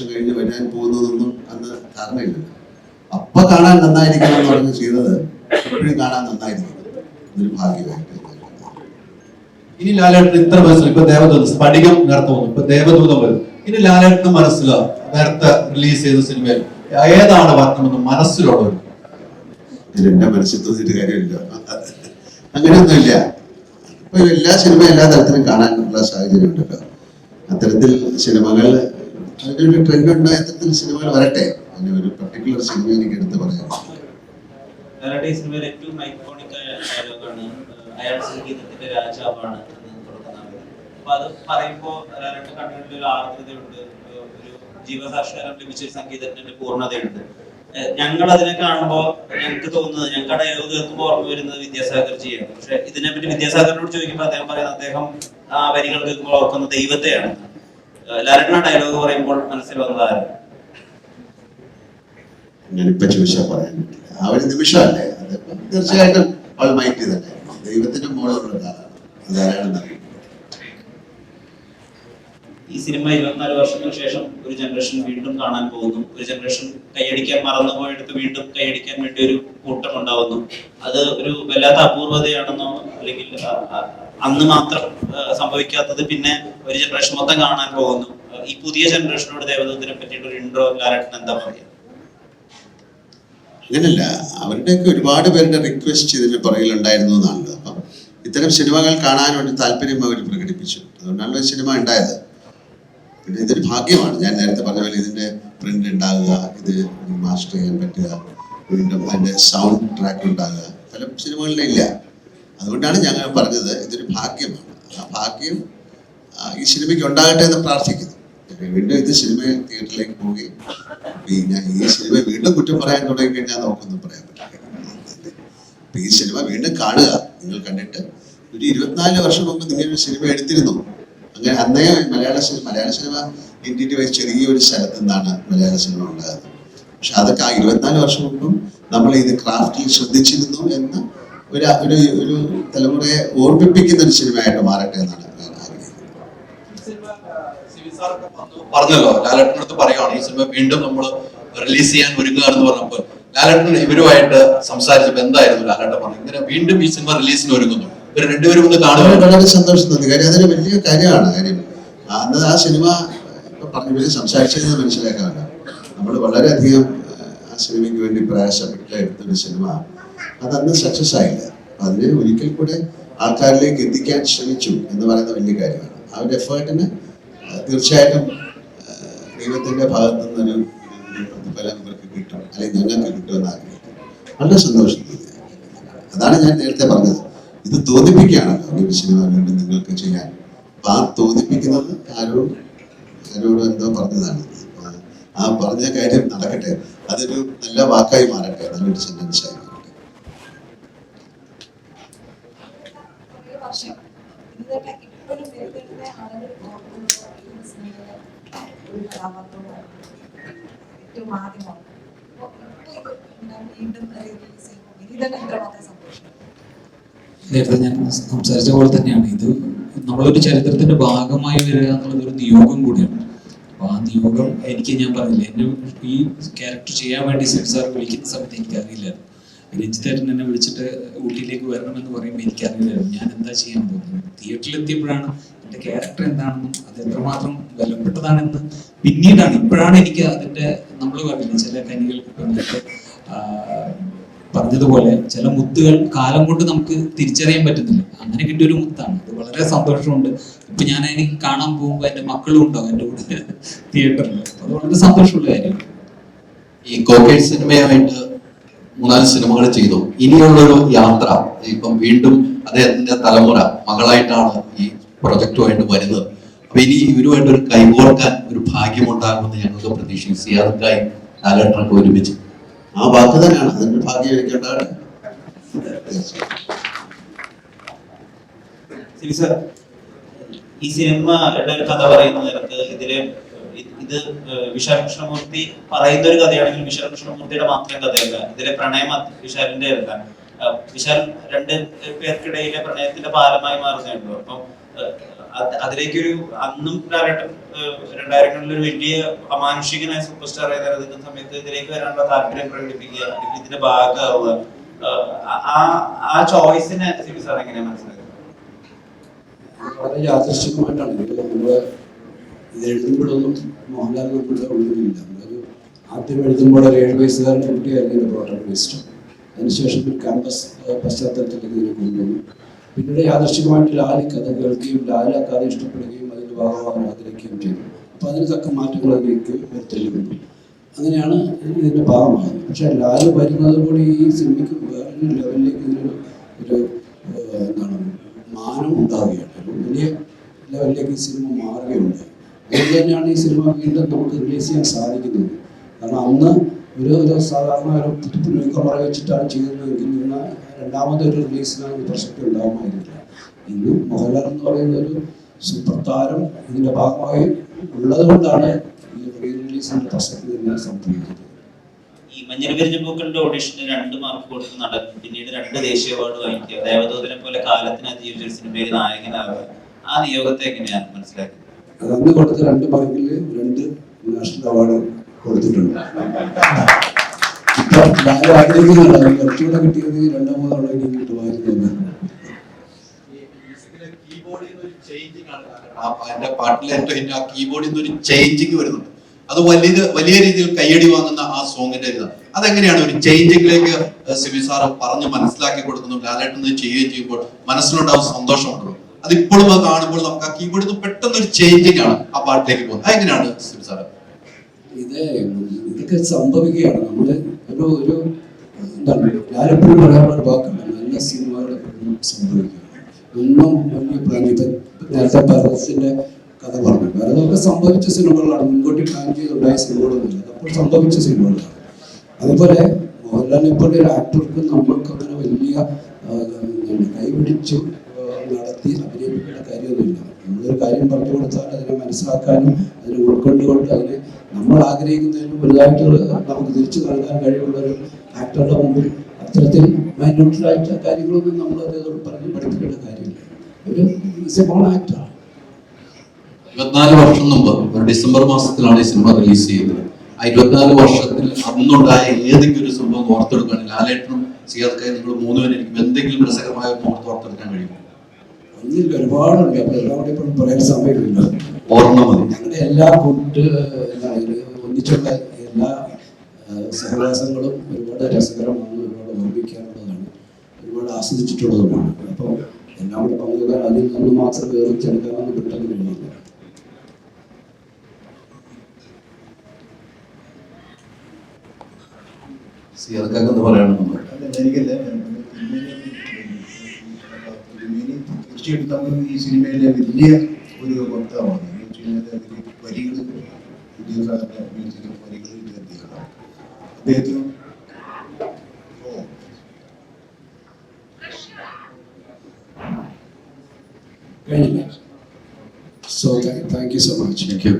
വർഷം കഴിഞ്ഞ് വരാൻ പോകുന്നതൊന്നും അന്ന് ധാരണയില്ല അപ്പൊ കാണാൻ നന്നായിരിക്കണം എന്ന് പറഞ്ഞ് ചെയ്തത് എപ്പോഴും കാണാൻ നന്നായിരിക്കും അതൊരു ഭാഗ്യമായിട്ട് ഇനി ലാലേട്ടൻ ഇത്ര മനസ്സിൽ ഇപ്പൊ ദേവദൂത സ്ഫടികം നേരത്തെ വന്നു. ഇപ്പൊ ദേവദൂതം വരും. ഇനി ലാലേട്ടന് മനസ്സിൽ നേരത്തെ റിലീസ് ചെയ്ത സിനിമയിൽ ഏതാണ് വരണമെന്ന് മനസ്സിലുള്ളത്? എന്റെ മനസ്സിൽ തോന്നിയിട്ട് കാര്യമില്ല. അങ്ങനെയൊന്നുമില്ല. ഇപ്പൊ എല്ലാ സിനിമ എല്ലാ തരത്തിലും കാണാനുള്ള സാഹചര്യം ഉണ്ടല്ലോ അത്തരത്തിൽ സിനിമകൾ അതിനൊരു ട്രെൻഡ് ഉണ്ട് അത്തരത്തിൽ സിനിമകൾ വരട്ടെ? അതിന് ഒരു പർട്ടിക്കുലർ സിനിമ എനിക്ക് എടുത്ത് പറയാം സംഗീതത്തിന്റെ ഞങ്ങൾ അതിനെ കാണുമ്പോൾ ഞങ്ങൾക്ക് തോന്നുന്നത് ആ ഡയലോഗ് കേൾക്കുമ്പോൾ ഓർമ്മ വരുന്നത് വിദ്യാസാഗർ ചെയ്യാണ് പക്ഷെ ഇതിനെപ്പറ്റി വിദ്യാസാഗറിനോട് ചോദിക്കുമ്പോൾ അദ്ദേഹം പറയുന്നത് അദ്ദേഹം ആ വരികൾ കേൾക്കുമ്പോൾ ഓർക്കുന്നത് ദൈവത്തെയാണ്. ആ ഡയലോഗ് പറയുമ്പോൾ മനസ്സിൽ വന്നത് ആരാണ് ഞാനിപ്പോ ചോദിച്ചാൽ പറയാൻ പറ്റില്ല. ആ ഒരു നിമിഷമല്ലേ? അത് തീർച്ചയായിട്ടും അവൾ മൈൻഡ് തന്നെ ദൈവത്തിന്റെ ഒരാളാണ് അതാരാണെന്ന് ഈ സിനിമ ഇരുപത്തിനാല് വർഷത്തിന് ശേഷം ഒരു ജനറേഷൻ വീണ്ടും കാണാൻ പോകുന്നു. ഒരു ജനറേഷൻ കൈയടിക്കാൻ മറന്നുപോയെടുത്ത് വീണ്ടും കൈയടിക്കാൻ വേണ്ടി ഒരു കൂട്ടം ഉണ്ടാവുന്നു. അത് ഒരു വല്ലാത്ത അപൂർവതയാണെന്നോ അല്ലെങ്കിൽ അന്ന് മാത്രം സംഭവിക്കാത്തത് പിന്നെ ഒരു ജനറേഷൻ മൊത്തം കാണാൻ പോകുന്നു. ഈ പുതിയ ജനറേഷനോട് ദേവദത്തിനെ പറ്റിയിട്ട് ഒരു ഇൻട്രോ ലാലട്ടൻ എന്താ പറയുക അങ്ങനല്ല അവരുടെയൊക്കെ ഒരുപാട് പേരുടെ റിക്വസ്റ്റ് ഇതിന് പുറകിലുണ്ടായിരുന്നു എന്നാണല്ലോ അപ്പം ഇത്തരം സിനിമകൾ കാണാൻ വേണ്ടി താല്പര്യം അവർ പ്രകടിപ്പിച്ചു. അതുകൊണ്ടാണല്ലോ സിനിമ ഉണ്ടായത്. പിന്നെ ഇതൊരു ഭാഗ്യമാണ്. ഞാൻ നേരത്തെ പറഞ്ഞ പോലെ ഇതിന്റെ പ്രിന്റ് ഉണ്ടാകുക ഇത് മാസ്റ്റർ ചെയ്യാൻ പറ്റുക വീണ്ടും അതിന്റെ സൗണ്ട് ട്രാക്ക് ഉണ്ടാകുക. പല സിനിമകളിലും ഇല്ല. അതുകൊണ്ടാണ് ഞങ്ങൾ പറഞ്ഞത്. ഇതൊരു ഭാഗ്യമാണ്. ആ ഭാഗ്യം ഈ സിനിമയ്ക്ക് ഉണ്ടാകട്ടെ എന്ന് പ്രാർത്ഥിക്കുന്നു. വീണ്ടും ഇത് സിനിമ തിയേറ്ററിലേക്ക് പോവുകയും പിന്നെ ഈ സിനിമ വീണ്ടും കുറ്റം പറയാൻ തുടങ്ങി കഴിഞ്ഞാൽ നമുക്കൊന്നും പറയാൻ പറ്റില്ല. ഈ സിനിമ വീണ്ടും കാണുക. നിങ്ങൾ കണ്ടിട്ട് ഒരു ഇരുപത്തിനാല് വർഷം മുമ്പ് നിങ്ങൾ ഒരു സിനിമ എടുത്തിരുന്നു. അങ്ങനെ അന്നേ മലയാള സിനിമ മലയാള സിനിമ ഇന്ത്യന്റെ ചെറിയ ഒരു സ്ഥലത്ത് നിന്നാണ് മലയാള സിനിമ ഉണ്ടായത്. പക്ഷെ അതൊക്കെ ആ ഇരുപത്തിനാല് വർഷം മുമ്പും നമ്മൾ ഇത് ക്രാഫ്റ്റിൽ ശ്രദ്ധിച്ചിരുന്നു എന്ന് ഒരു ഒരു ഒരു തലമുറയെ ഓർമ്മിപ്പിക്കുന്ന ഒരു സിനിമയായിട്ട് മാറട്ടെ എന്നാണ് ഞാൻ ആഗ്രഹിക്കുന്നത്. പറഞ്ഞല്ലോ ലാലേട്ടന്റെ അടുത്ത് പറയുകയാണ് ഈ സിനിമ വീണ്ടും നമ്മൾ റിലീസ് ചെയ്യാൻ ഒരുങ്ങുകയാണെന്ന് പറഞ്ഞപ്പോൾ ലാലേട്ടൻ ഇവരുമായിട്ട് സംസാരിച്ചപ്പോൾ എന്തായിരുന്നു ലാലേട്ടൻ പറഞ്ഞു ഇങ്ങനെ വീണ്ടും ഈ സിനിമ റിലീസിന് ഒരുങ്ങുന്നു. ഇവർ രണ്ടുപേരും ഒന്ന് കാണുമ്പോൾ കാണുക വളരെ സന്തോഷം തോന്നി കാര്യം അതൊരു വലിയ കാര്യമാണ്. കാര്യം അന്ന് ആ സിനിമ പറഞ്ഞു ഇവർ സംസാരിച്ചത് മനസ്സിലാക്കാമല്ലോ നമ്മൾ വളരെയധികം ആ സിനിമയ്ക്ക് വേണ്ടി പ്രയാസപ്പെട്ട് എടുത്തൊരു സിനിമ. അതന്ന് സക്സസ് ആയില്ല. അതിന് ഒരിക്കൽ കൂടെ ആൾക്കാരിലേക്ക് എത്തിക്കാൻ ശ്രമിച്ചു എന്ന് പറയുന്ന വലിയ കാര്യമാണ്. ആ ഒരു എഫേർട്ടിന് തീർച്ചയായിട്ടും ദൈവത്തിന്റെ ഭാഗത്തു നിന്നൊരു പ്രതിഫലം ഇവർക്ക് കിട്ടും. അല്ലെങ്കിൽ ഞങ്ങൾക്ക് കിട്ടുമെന്ന് ആഗ്രഹിക്കും വളരെ സന്തോഷം അതാണ് ഞാൻ നേരത്തെ പറഞ്ഞത്. ഇത് തോന്നിപ്പിക്കുകയാണല്ലോ ഒരു സിനിമ വേണ്ടി നിങ്ങൾക്ക് ചെയ്യാൻ. അപ്പൊ ആ തോന്നിപ്പിക്കുന്നത് ആരോ ആരോടും എന്തോ പറഞ്ഞതാണ്. ആ പറഞ്ഞ കാര്യം നടക്കട്ടെ. അതൊരു നല്ല വാക്കായി മാറട്ടെ. നല്ലൊരു സെന്റൻസ് ആയി മാറട്ടെ വർഷം ഇതൊക്കെ ഇപ്പോഴും നേരിടുന്ന ആളുകൾ ഓർക്കുന്നത് ഈ സിനിമയിലെ ഒരു കഥാപാത്രമാണ് ഏറ്റവും ആദ്യമാണ് വീണ്ടും നേരത്തെ ഞാൻ സംസാരിച്ച പോലെ തന്നെയാണ്. ഇത് നമ്മളൊരു ചരിത്രത്തിന്റെ ഭാഗമായി വരിക എന്നുള്ളത് ഒരു നിയോഗം കൂടിയാണ്. അപ്പൊ ആ നിയോഗം എനിക്ക് ഞാൻ പറഞ്ഞില്ല എന്നെ ഈ ക്യാരക്ടർ ചെയ്യാൻ വേണ്ടി സെറ്റ് സാർ വിളിക്കുന്ന സമയത്ത് എനിക്കറിയില്ലായിരുന്നു. രഞ്ജിത്തേട്ടൻ എന്നെ വിളിച്ചിട്ട് ഊട്ടിയിലേക്ക് വരണമെന്ന് പറയുമ്പോൾ എനിക്കറിയില്ലായിരുന്നു. ഞാൻ എന്താ ചെയ്യാൻ പോകുന്നത്? തിയേറ്ററിൽ എത്തിയപ്പോഴാണ് എന്റെ ക്യാരക്ടർ എന്താണെന്നും അത് എത്രമാത്രം വിലപ്പെട്ടതാണെന്ന് പിന്നീടാണ് ഇപ്പോഴാണ് എനിക്ക് അതിന്റെ നമ്മൾ പറഞ്ഞില്ല ചില കനികൾക്ക് നേരത്തെ പറഞ്ഞതുപോലെ ചില മുത്തുകൾ കാലം കൊണ്ട് നമുക്ക് തിരിച്ചറിയാൻ പറ്റുന്നില്ല അങ്ങനെ കിട്ടിയ ഒരു മുത്താണ്. അത് വളരെ സന്തോഷമുണ്ട്. ഇപ്പൊ ഞാൻ എനിക്ക് കാണാൻ പോകുമ്പോൾ എന്റെ മക്കളും ഉണ്ടാവും എന്റെ കൂടെ തിയേറ്ററിൽ അത് വളരെ സന്തോഷമുള്ള കാര്യമാണ്. ഈ കോക്കേഡ് സിനിമയായിട്ട് മൂന്നാൽ സിനിമകൾ ചെയ്തു. ഇനിയുള്ളൊരു യാത്ര ഇപ്പം വീണ്ടും അദ്ദേഹത്തിന്റെ തലമുറ മകളായിട്ടാണ് ഈ പ്രൊജക്റ്റുമായിട്ട് വരുന്നത്. അപ്പൊ ഇനി ഇവരുമായിട്ട് ഒരു കൈകോർക്കാൻ ഒരു ഭാഗ്യമുണ്ടാകുമെന്ന് ഞങ്ങൾക്ക് പ്രതീക്ഷിക്കും സിയാദക്കായി കാലഘട്ടമൊക്കെ ഒരുമിച്ച്. ആ വാക്ക് തന്നെയാണ്. അതിന്റെ ഭാഗ്യം എനിക്ക് ഈ സിനിമയുടെ കഥ പറയുന്ന നേരത്ത് ഇതിലെ ഇത് വിശാലകൃഷ്ണമൂർത്തി പറയുന്ന ഒരു കഥയാണെങ്കിൽ വിശാലകൃഷ്ണമൂർത്തിയുടെ മാത്രം കഥയല്ല ഇതിലെ പ്രണയം വിശാലിന്റെ അല്ല വിശാൽ രണ്ട് പേർക്കിടയിലെ പ്രണയത്തിന്റെ പാലമായി മാറുന്നുണ്ടോ അപ്പം അതിലേക്കൊരു അന്നും ഏഹ്, രണ്ടായിരങ്ങളിൽ ഒരു വലിയ അമാനുഷികനായ സൂപ്പർ സ്റ്റാർ ആയി നിലനിൽക്കുന്ന സമയത്ത് ഇതിലേക്ക് വരാനുള്ള താല്പര്യം പ്രകടിപ്പിക്കുക അല്ലെങ്കിൽ ഇതിന്റെ ഭാഗമാവുക ആ- ആ ചോയ്സിനെ സിബി സാർ എങ്ങനെയാണ് മനസ്സിലാക്കുന്നത്? വളരെ യാദൃശ്ചികമായിട്ടാണ് ഇത് നമ്മൾ ഇത് എഴുതുമ്പോഴൊന്നും മോഹൻലാൽ നമ്മുടെ ഉള്ളിലില്ല നമ്മളൊരു ആദ്യം എഴുതുമ്പോൾ ഒരു ഏഴ് വയസ്സുകാരൻ കുട്ടിയായിരുന്നു എന്റെ പ്രോട്ടോണിസ്റ്റ് അതിനുശേഷം ക്യാമ്പസ് പശ്ചാത്തലത്തിലേക്ക് ഇതിനെ കൊണ്ടുവന്നു. പിന്നീട് യാദൃശ്ചികമായിട്ട് ലാലി കഥ കേൾക്കുകയും ലാലി ആ കഥ ഇഷ്ടപ്പെടുകയും അതിന്റെ ഭാഗമാകാൻ ആഗ്രഹിക്കുകയും ചെയ്തു. അപ്പം അതിന് തക്ക മാറ്റങ്ങൾ അതിലേക്ക് വരുത്തേണ്ടി അങ്ങനെയാണ് ഇതിന്റെ ഭാഗമാകുന്നത് പക്ഷെ ലാൽ വരുന്നതോടെ ഈ സിനിമയ്ക്ക് വേറൊരു ലെവലിലേക്ക് ഇതിനൊരു ഒരു എന്താണ് മാനം ഉണ്ടാവുകയാണ്. വലിയ ലെവലിലേക്ക് ഈ സിനിമ മാറുകയുണ്ട്. അതുകൊണ്ട് തന്നെയാണ് ഈ സിനിമ വീണ്ടും നമുക്ക് റിലീസ് ചെയ്യാൻ സാധിക്കുന്നത്. കാരണം അന്ന് ഒരു ഒരു സാധാരണ ഒരു പുതുപ്പുണ്യക്കമറ വെച്ചിട്ടാണ് ചെയ്യുന്നതെങ്കിൽ ഇന്ന് രണ്ടാമതൊരു റിലീസിന് ഈ പ്രസക്തി ഉണ്ടാകുമായിരുന്നില്ല ഇന്ന് മോഹൻലാൽ എന്ന് പറയുന്ന ഒരു സൂപ്പർ താരം ഇതിന്റെ ഭാഗമായി ഉള്ളത് കൊണ്ടാണ് ഈ റീ റിലീസിന്റെ പ്രസക്തി തന്നെ സംഭവിക്കുന്നത് ഈ മഞ്ഞൾ വിരിഞ്ഞ പൂക്കളുടെ ഓഡിഷന് രണ്ട് മാർക്ക് കൊടുത്ത് നടന്നു പിന്നീട് രണ്ട് ദേശീയ അവാർഡ് വാങ്ങിക്കുക. ദേവദൂതനെ പോലെ കാലത്തിന് അതിജീവിച്ച ഒരു സിനിമയിൽ നായകനാവുക. ആ നിയോഗത്തെ എങ്ങനെയാണ് മനസ്സിലാക്കുന്നത്? അന്ന് കൊടുത്ത രണ്ട് മാർക്കിൽ രണ്ട് നാഷണൽ അവാർഡ് കൊടുത്തിട്ടുണ്ട്. ഇപ്പൊ ലാലു ആഗ്രഹിക്കുന്നുണ്ട് കുറച്ചുകൂടെ കിട്ടിയത് രണ്ടോ മൂന്നോ എനിക്ക് കിട്ടുമായിരുന്നു എന്റെ പാട്ടിലെ ആ കീബോർഡിൽ നിന്ന് ഒരു ചേഞ്ചിങ് വരുന്നുണ്ട് അത് വലിയ വലിയ രീതിയിൽ കയ്യടി വാങ്ങുന്ന ആ സോങ്ങിന്റെ ഇത് അതെങ്ങനെയാണ് ഒരു ചേഞ്ചിങ്ങിലേക്ക് സിബി സാർ പറഞ്ഞ് മനസ്സിലാക്കി കൊടുക്കുന്നു ലാലേട്ടൻ ചെയ്യുകയും ചെയ്യുമ്പോൾ മനസ്സിലുണ്ടാവും സന്തോഷമുണ്ടോ അത് ഇപ്പോഴും അത് കാണുമ്പോൾ നമുക്ക് ആ കീബോർഡിൽ നിന്ന് പെട്ടെന്ന് ഒരു ചേഞ്ചിങ് ആണ് ആ പാട്ടിലേക്ക് പോകുന്നത് അതെങ്ങനെയാണ് സിബി സാർ ഇത് ഇതൊക്കെ സംഭവിക്കുകയാണ്. നമ്മൾ ഒരു ഒരു എന്താണ് ഞാനെപ്പോഴും പറയാനുള്ള വാക്കാണ് നല്ല സിനിമകൾ എപ്പോഴും സംഭവിക്കുന്നത്. നേരത്തെ ഭരതത്തിന്റെ കഥ പറഞ്ഞു ഭരതമൊക്കെ സംഭവിച്ച സിനിമകളാണ് മുൻകൂട്ടി പ്ലാൻ ചെയ്തുണ്ടായ സിനിമകളൊന്നുമില്ല അപ്പോൾ സംഭവിച്ച സിനിമകളാണ്. അതുപോലെ മോഹൻലാലിനെ പോലെ ഒരു ആക്ടർക്ക് നമ്മൾക്ക് അങ്ങനെ വലിയ കൈപിടിച്ചു നടത്തി അഭിനയിപ്പിക്കേണ്ട കാര്യമൊന്നുമില്ല. നമ്മളൊരു കാര്യം പറഞ്ഞു കൊടുത്താൽ അതിനെ മനസ്സിലാക്കാനും അതിനെ ഉൾക്കൊണ്ടുകൊണ്ട് അതിനെ നമ്മൾ ആഗ്രഹിക്കുന്നതിനും വലുതായിട്ട് നമുക്ക് തിരിച്ചു നൽകാൻ കഴിവുള്ള ഒരു ആക്ടറുടെ മുമ്പിൽ അത്തരത്തിൽ മൈന്യൂട്ടിലായിട്ട് കാര്യങ്ങളൊന്നും നമ്മൾ അതേതോട് പറഞ്ഞ് പഠിപ്പിക്കേണ്ട കാര്യമില്ല. ഒരു സിമോൺ ആക്ടറാണ് ഇരുപത്തിനാല് വർഷം മുമ്പ് ഒരു ഡിസംബർ മാസത്തിലാണ് ഈ സിനിമ റിലീസ് ചെയ്തത് ആ ഇരുപത്തിനാല് വർഷത്തിൽ അന്നുണ്ടായ ഏതെങ്കിലും ഒരു സംഭവം ഓർത്തെടുക്കുകയാണെങ്കിൽ ലാലേട്ടനും സിയാദക്കായി നിങ്ങൾ മൂന്നുപേരും എന്തെങ്കിലും രസകരമായ ഓർത്തെടുക്കാൻ കഴിയും ഒന്നില്ല ഒരുപാടുണ്ട് അപ്പൊ എല്ലാം കൂടി ഇപ്പോൾ പറയാൻ സമയമില്ല ഓർമ്മ മതി ഞങ്ങളുടെ എല്ലാ കൂട്ട് ഒന്നിച്ചുള്ള എല്ലാ സഹവാസങ്ങളും ഒരുപാട് രസകരമാണ് ഒരുപാട് ഓർമ്മിക്കാനുള്ളതാണ്. ഒരുപാട് ആസ്വദിച്ചിട്ടുള്ളതുമാണ്. അപ്പോൾ എല്ലാം കൂടെ പങ്കുവെക്കാൻ അതിൽ നിന്ന് മാത്രം വേർതിരിച്ചെടുക്കാനൊന്നും പെട്ടെന്ന് കഴിയില്ല സിയാദക്കാക്ക് എന്ന് പറയണമെന്ന് അല്ല, എനിക്കല്ല തീർച്ചയായിട്ടും നമ്മൾ ഈ സിനിമയിലെ വലിയ ഒരു വക്താവാണ് എന്ന് വെച്ച് കഴിഞ്ഞാൽ അതിൽ വരികൾ വിദ്യാസാഗറിന്റെ മ്യൂസിക്കിൽ വരികൾ എഴുതിയ അദ്ദേഹമാണ് അദ്ദേഹത്തിനും ഓ കഴിഞ്ഞില്ല so thank you so much thank you